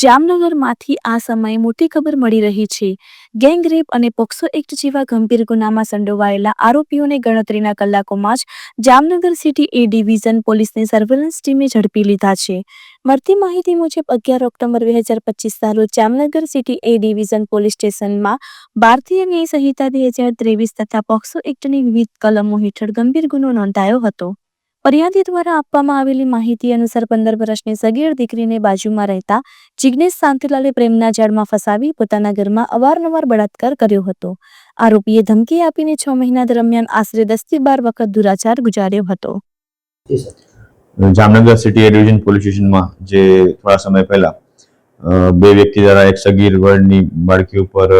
જામનગરમાંથી આ સમયે મોટી ખબર મળી રહી છે. ગેંગ રેપ અને પોક્સો એક્ટ જેવા ગંભીર ગુનામાં સંડોવાયેલા આરોપીઓને ગણતરીના કલાકોમાં જ જામનગર સિટી એ ડિવિઝન પોલીસની સર્વેલન્સ ટીમે ઝડપી લીધા છે. મળતી માહિતી મુજબ, અગિયાર ઓક્ટોબર બે હજાર પચીસના રોજ Jamnagar city A division police સ્ટેશનમાં ભારતીય ન્યાય સંહિતા બે હજાર ત્રેવીસ તથા પોક્સો એક્ટની વિવિધ કલમો હેઠળ ગંભીર ગુનો નોંધાયો હતો. ફરિયાદી દ્વારા આપવામાં આવેલી માહિતી અનુસાર પંદર વર્ષની સગીર દીકરીને બાજુમાં રહેતા જિગ્નેશ શાંતિલાલે પ્રેમના જાળમાં ફસાવી પોતાના ઘરમાં અવારનવાર બળાત્કાર કર્યો હતો. આરોપીએ ધમકી આપીને છ મહિના દરમિયાન આશરે દસથી બાર વખત દુરાચાર ગુજાર્યો હતો. Jamnagar city A division police સ્ટેશનમાં જે થોડા સમય પહેલા બે વ્યક્તિ દ્વારા એક સગીર વર્ડની બાળકી ઉપર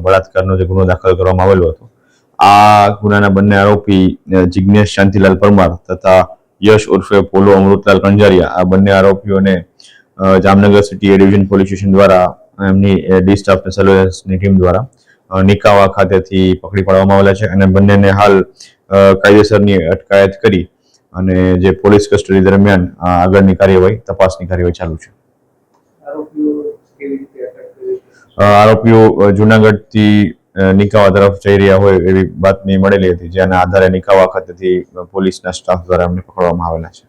બળાત્કારનો જે ગુનો દાખલ કરવામાં આવેલો હતો આ ગુનાના બંને આરોપી જિજ્ઞેશ શાંતિલાલ પરમાર તથા યશ ઉર્ફે પોલો અમૃતલાલ કંજારિયા. આ બંને આરોપીઓને Jamnagar city A division police station દ્વારા એમની ડી સ્ટાફ સર્વેલન્સની ટીમ દ્વારા નિકાવા ખાતેથી પકડી પાડવામાં આવેલા છે અને બંનેને હાલ કાયદેસરની અટકાયત કરી અને જે પોલીસ કસ્ટડી દરમિયાન આગળની કાર્યવાહી તપાસની કાર્યવાહી ચાલુ છે. આરોપીઓ જુનાગઢથી નિકાવા તરફ જઈ રહ્યા હોય એવી બાતમી મળેલી હતી જેના આધારે નિકાવા ખાતેથી પોલીસના સ્ટાફ દ્વારા એમને પકડવામાં આવેલા છે.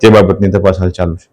તે બાબતની તપાસ હાલ ચાલુ છે.